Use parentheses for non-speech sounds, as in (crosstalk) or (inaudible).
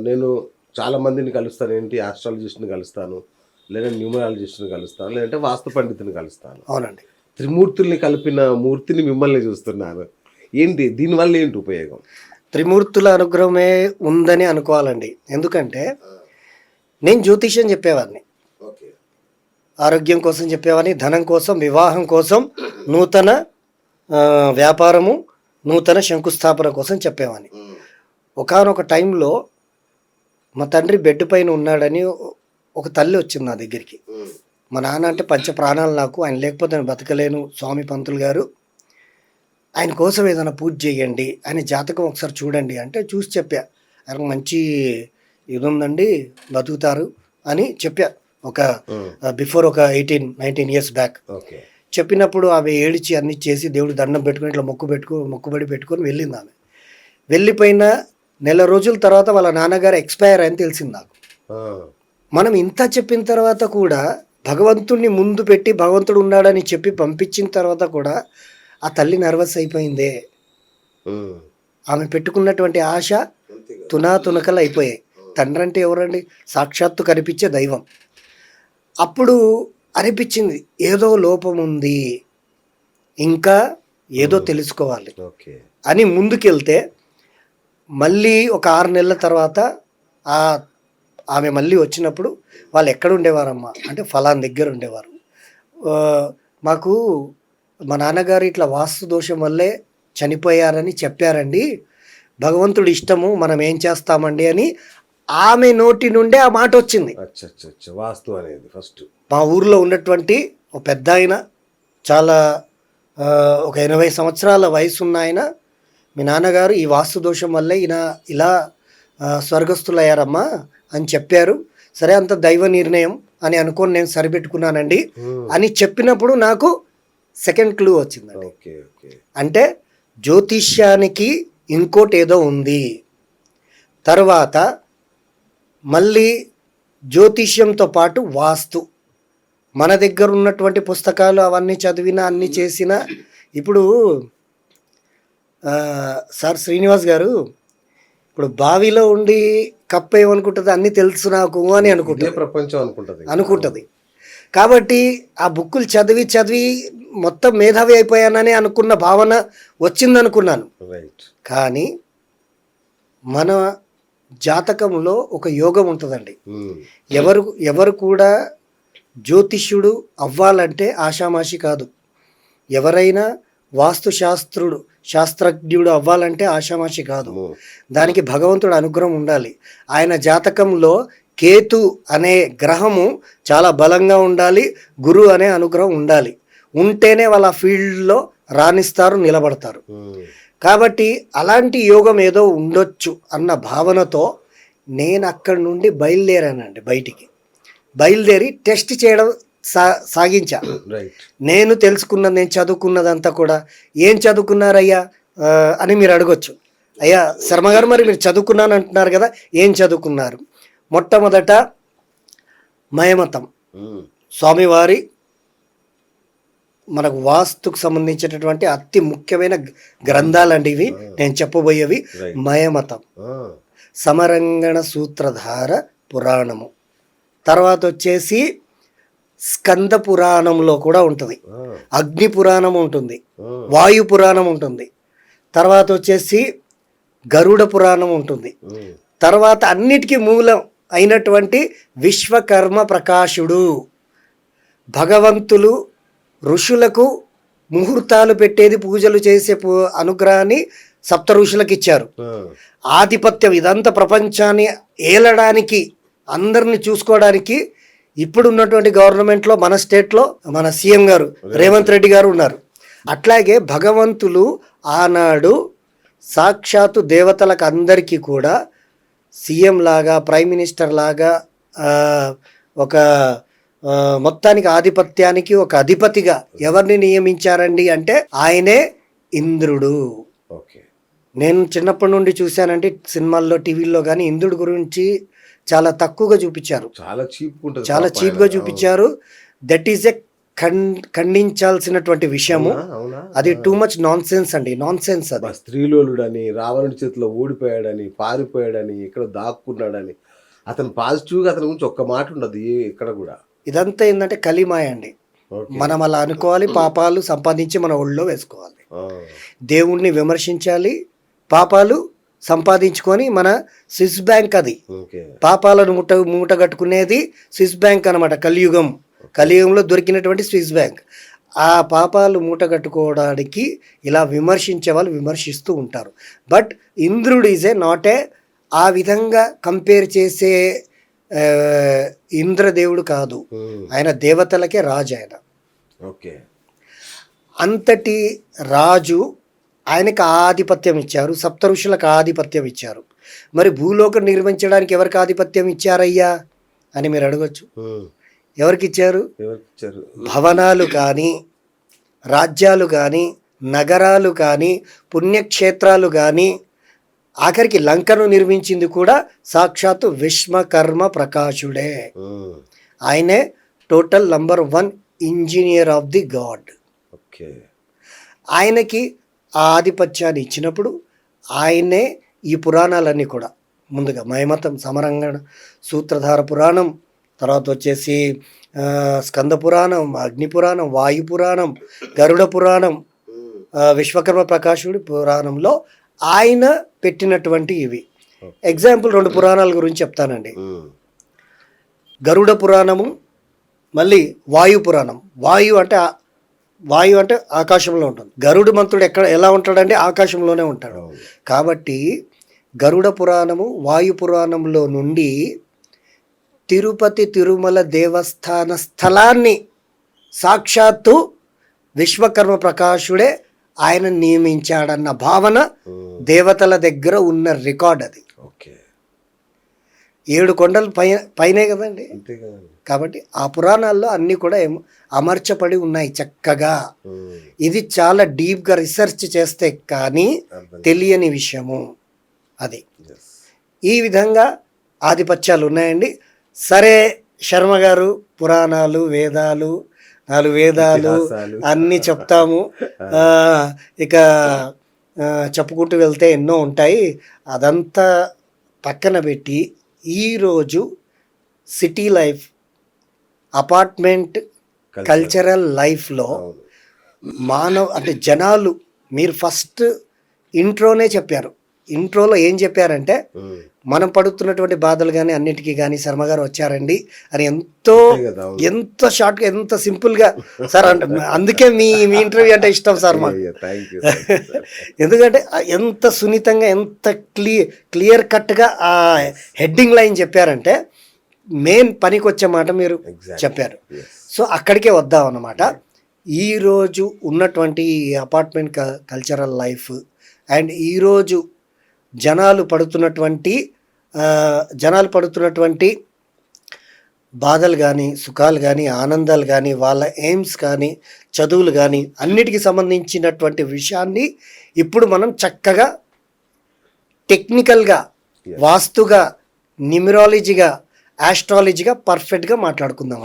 నేను చాలా మందిని కలుస్తాను. ఏంటి? ఆస్ట్రాలజిస్ట్ని కలుస్తాను. లేదా న్యూమరాలజిస్ట్ని కలుస్తాను. లేదంటే వాస్తు పండితుని కలుస్తాను. అవునండి. త్రిమూర్తుల్ని కలిపిన మూర్తిని మిమ్మల్ని చూస్తున్నాను. ఏంటి? దీనివల్ల ఏంటి ఉపయోగం? త్రిమూర్తుల అనుగ్రహమే ఉందని అనుకోవాలండి. ఎందుకంటే నేను జ్యోతిష్యం చెప్పేవాడిని. ఓకే. ఆరోగ్యం కోసం చెప్పేవాడిని ధనం కోసం వివాహం కోసం నూతన వ్యాపారము నూతన శంకుస్థాపన కోసం చెప్పేవాడిని. ఒకానొక టైంలో మా తండ్రి బెడ్ పైన ఉన్నాడని ఒక తల్లి వచ్చింది నా దగ్గరికి. మా నాన్న అంటే పంచ ప్రాణాలు నాకు ఆయన లేకపోతే నేను బతకలేను స్వామి పంతులు గారు. ఆయన కోసం ఏదైనా పూజ చేయండి ఆయన జాతకం ఒకసారి చూడండి అంటే చూసి చెప్పా. ఆయన మంచి ఇది ఉందండి బతుకుతారు అని చెప్పా. ఒక బిఫోర్ ఒక eighteen nineteen years back. Okay. చెప్పినప్పుడు ఆమె ఏడిచి అన్ని చేసి దేవుడు దండం పెట్టుకుని ఇట్లా మొక్కు పెట్టుకో మొక్కుబడి పెట్టుకొని వెళ్ళింది ఆమె. వెళ్ళిపోయిన నెల రోజుల తర్వాత వాళ్ళ నాన్నగారు ఎక్స్పైర్ అని తెలిసింది నాకు. మనం ఇంత చెప్పిన తర్వాత కూడా భగవంతుణ్ణి ముందు పెట్టి భగవంతుడు ఉన్నాడని చెప్పి పంపించిన తర్వాత కూడా ఆ తల్లి నర్వస్ అయిపోయిందే. ఆమె పెట్టుకున్నటువంటి ఆశ తునా తునకలు అయిపోయాయి. తండ్రి అంటే ఎవరండి? సాక్షాత్తు కనిపించే దైవం. అప్పుడు అనిపించింది ఏదో లోపం ఉంది. ఇంకా ఏదో తెలుసుకోవాలి ఓకే. అని ముందుకెళ్తే మళ్ళీ ఒక ఆరు నెలల తర్వాత ఆ ఆమె మళ్ళీ వచ్చినప్పుడు వాళ్ళు ఎక్కడ ఉండేవారమ్మా? అంటే ఫలాన్ దగ్గర ఉండేవారు. మాకు మా నాన్నగారు ఇట్లా వాస్తు దోషం వల్లే చనిపోయారని చెప్పారండి. భగవంతుడి ఇష్టము మనం ఏం చేస్తామండి అని ఆమె నోటి నుండే ఆ మాట వచ్చింది. వాస్తు అనేది ఫస్ట్. మా ఊర్లో ఉన్నటువంటి ఒక పెద్ద ఆయన చాలా ఒక ఎనభై సంవత్సరాల వయసు ఉన్న ఆయన మీ నాన్నగారు ఈ వాస్తు దోషం వల్లే ఈయన ఇలా స్వర్గస్థులయ్యారమ్మా అని చెప్పారు. సరే అంత దైవ నిర్ణయం అని అనుకొని నేను సరిపెట్టుకున్నానండి. అని చెప్పినప్పుడు నాకు సెకండ్ క్లూ వచ్చిందండి. Okay okay. అంటే జ్యోతిష్యానికి ఇంకోటి ఏదో ఉంది. తర్వాత మళ్ళీ జ్యోతిష్యంతో పాటు వాస్తు. మన దగ్గర ఉన్నటువంటి పుస్తకాలు అవన్నీ చదివినా అన్నీ చేసినా ఇప్పుడు సార్ శ్రీనివాస్ గారు ఇప్పుడు బావిలో ఉండి కప్ప ఏమనుకుంటుంది? అన్నీ తెలుసు నాకు అని అనుకుంటుంది. ప్రపంచం అనుకుంటది. అనుకుంటుంది. కాబట్టి ఆ బుక్కులు చదివి చదివి మొత్తం మేధావి అయిపోయానని అనుకున్న భావన వచ్చిందనుకున్నాను. కానీ మన జాతకంలో ఒక యోగం ఉంటుందండి. ఎవరు ఎవరు కూడా జ్యోతిష్యుడు అవ్వాలంటే ఆషామాషి కాదు. ఎవరైనా వాస్తు శాస్త్రుడు శాస్త్రజ్ఞుడు అవ్వాలంటే ఆషామాషి కాదు. దానికి భగవంతుడు అనుగ్రహం ఉండాలి. ఆయన జాతకంలో కేతు అనే గ్రహము చాలా బలంగా ఉండాలి గురు అనే అనుగ్రహం ఉండాలి. ఉంటేనే వాళ్ళ ఫీల్డ్లో రాణిస్తారు నిలబడతారు. కాబట్టి అలాంటి యోగం ఏదో ఉండొచ్చు అన్న భావనతో నేను అక్కడి నుండి బయలుదేరానండి బయటికి. బయలుదేరి టెస్ట్ చేయడం సా సాగించా. నేను తెలుసుకున్నది నేను చదువుకున్నదంతా కూడా ఏం చదువుకున్నారయ్యా? అని మీరు అడగొచ్చు. అయ్యా శర్మ గారు మరి మీరు చదువుకున్నాను అంటున్నారు కదా ఏం చదువుకున్నారు? మొట్టమొదట మయమతం. స్వామివారి మనకు వాస్తుకు సంబంధించినటువంటి అతి ముఖ్యమైన గ్రంథాలండి ఇవి నేను చెప్పబోయేవి. మయమతం. సమరంగణ సూత్రధార పురాణము. తర్వాత వచ్చేసి స్కంద పురాణంలో కూడా ఉంటుంది. అగ్ని పురాణం ఉంటుంది. వాయు పురాణం ఉంటుంది. తర్వాత వచ్చేసి గరుడ పురాణం ఉంటుంది. తర్వాత అన్నిటికీ మూలం అయినటువంటి విశ్వకర్మ ప్రకాశుడు. భగవంతులు ఋషులకు ముహూర్తాలు పెట్టేది పూజలు చేసే అనుగ్రహాన్ని సప్త ఋషులకు ఇచ్చారు. ఆధిపత్యం ఇదంతా ప్రపంచాన్ని ఏలడానికి అందరిని చూసుకోవడానికి ఇప్పుడు ఉన్నటువంటి గవర్నమెంట్లో మన స్టేట్లో మన సీఎం గారు రేవంత్ రెడ్డి గారు ఉన్నారు. అట్లాగే భగవంతులు ఆనాడు సాక్షాత్తు దేవతలకు అందరికీ కూడా సీఎం లాగా ప్రైమ్ మినిస్టర్ లాగా ఒక మొత్తానికి ఆధిపత్యానికి ఒక అధిపతిగా ఎవరిని నియమించారండి అంటే ఆయనే ఇంద్రుడు. ఓకే. నేను చిన్నప్పటి నుండి చూశానంటే సినిమాల్లో టీవీల్లో కానీ ఇంద్రుడి గురించి చాలా తక్కువగా చూపించారు. చాలా చీప్ చాలా చీప్గా. చూపించారు. దట్ ఈస్ ఎ ఖండ్ ఖండించాల్సినటువంటి విషయము. అది టూ మచ్ నాన్ సెన్స్ అండి నాన్ సెన్స్ అది స్త్రీలోలుడని రావణుడి చేతిలో ఓడిపోయాడని పారిపోయాడని ఇక్కడ దాక్కున్నాడని అతను పాజిటివ్గా అతని గురించి ఒక్క మాట ఉండదు ఇక్కడ కూడా. ఇదంతా ఏంటంటే కలిమాయ అండి. మనం అలా అనుకోవాలి పాపాలు సంపాదించి మన ఒళ్ళో వేసుకోవాలి. దేవుణ్ణి విమర్శించాలి పాపాలు సంపాదించుకొని మన స్విస్ బ్యాంక్ అది. పాపాలను మూట మూట కట్టుకునేది స్విస్ బ్యాంక్ అనమాట కలియుగం. కలియుగంలో దొరికినటువంటి స్విస్ బ్యాంక్. ఆ పాపాలు మూట కట్టుకోవడానికి ఇలా విమర్శించే వాళ్ళు విమర్శిస్తూ ఉంటారు. బట్ ఇంద్రుడు ఈజ్ ఏ నాట్ ఏ ఆ విధంగా కంపేర్ చేసే ఇంద్రదేవుడు కాదు. ఆయన దేవతలకే రాజు ఆయన. ఓకే. అంతటి రాజు ఆయనకు ఆధిపత్యం ఇచ్చారు. సప్త ఋషులకు ఆధిపత్యం ఇచ్చారు. మరి భూలోకం నిర్మించడానికి ఎవరికి ఆధిపత్యం ఇచ్చారయ్యా అని మీరు అడగొచ్చు. ఎవరికి ఇచ్చారు భవనాలు కానీ రాజ్యాలు కానీ నగరాలు కానీ పుణ్యక్షేత్రాలు కానీ ఆఖరికి లంకను నిర్మించింది కూడా సాక్షాత్తు విశ్వకర్మ ప్రకాశుడే. ఆయనే total number one engineer of the God. Okay. ఆయనకి ఆ ఆధిపత్యాన్ని ఇచ్చినప్పుడు ఆయనే ఈ పురాణాలన్నీ కూడా ముందుగా మయమతం సమరంగణ సూత్రధార పురాణం తర్వాత వచ్చేసి స్కంద పురాణం అగ్ని పురాణం వాయు పురాణం గరుడ పురాణం విశ్వకర్మ ప్రకాశుడి పురాణంలో ఆయన పెట్టినటువంటి ఇవి. ఎగ్జాంపుల్ రెండు పురాణాల గురించి చెప్తానండి. గరుడ పురాణము మళ్ళీ వాయు పురాణం. వాయు అంటే ఆ- వాయు అంటే ఆకాశంలో ఉంటుంది. గరుడు మంత్రుడు ఎక్కడ ఎలా ఉంటాడంటే ఆకాశంలోనే ఉంటాడు. కాబట్టి గరుడ పురాణము వాయు పురాణంలో నుండి తిరుపతి తిరుమల దేవస్థాన స్థలాన్ని సాక్షాత్తు విశ్వకర్మ ప్రకాశుడే ఆయన నియమించాడన్న భావన దేవతల దగ్గర ఉన్న రికార్డ్ అది. ఏడు కొండలు పై పైనే కదండి? కాబట్టి ఆ పురాణాల్లో అన్నీ కూడా ఏమో అమర్చబడి ఉన్నాయి చక్కగా. ఇది చాలా డీప్గా రీసెర్చ్ చేస్తే కానీ తెలియని విషయము అది. ఈ విధంగా ఆధిపత్యాలు ఉన్నాయండి. సరే శర్మ గారు పురాణాలు వేదాలు నాలుగు వేదాలు. అన్నీ చెప్తాము. ఇక చెప్పుకుంటూ వెళ్తే ఎన్నో ఉంటాయి. అదంతా పక్కన పెట్టి ఈరోజు సిటీ లైఫ్ అపార్ట్మెంట్. కల్చరల్ లైఫ్లో మానవ అంటే జనాలు మీరు ఫస్ట్ ఇంట్రోనే చెప్పారు. ఇంట్రోలో ఏం చెప్పారంటే మనం పడుతున్నటువంటి బాధలు కానీ అన్నిటికీ కానీ శర్మ గారు వచ్చారండి అని ఎంతో. ఎంత షార్ట్గా ఎంత సింపుల్గా సార్ అంటే అందుకే మీ మీ ఇంటర్వ్యూ అంటే ఇష్టం సార్ మాకు. (laughs) ఎందుకంటే ఎంత సున్నితంగా ఎంత క్లియర్ క్లియర్ కట్గా ఆ హెడ్డింగ్ లైన్ చెప్పారంటే మెయిన్ పనికి వచ్చే మాట మీరు. చెప్పారు. సో అక్కడికే వద్దాం అన్నమాట ఈరోజు ఉన్నటువంటి అపార్ట్మెంట్ కల్చరల్ లైఫ్ అండ్ ఈరోజు జనాలు పడుతున్నటువంటి జనాలు పడుతున్నటువంటి బాధలు కానీ సుఖాలు కానీ ఆనందాలు కానీ వాళ్ళ ఎయిమ్స్ కానీ చదువులు కానీ అన్నిటికీ సంబంధించినటువంటి విషయాన్ని ఇప్పుడు మనం చక్కగా టెక్నికల్గా వాస్తుగా న్యూమరాలజీగా ఆస్ట్రాలజీగా పర్ఫెక్ట్గా మాట్లాడుకుందాం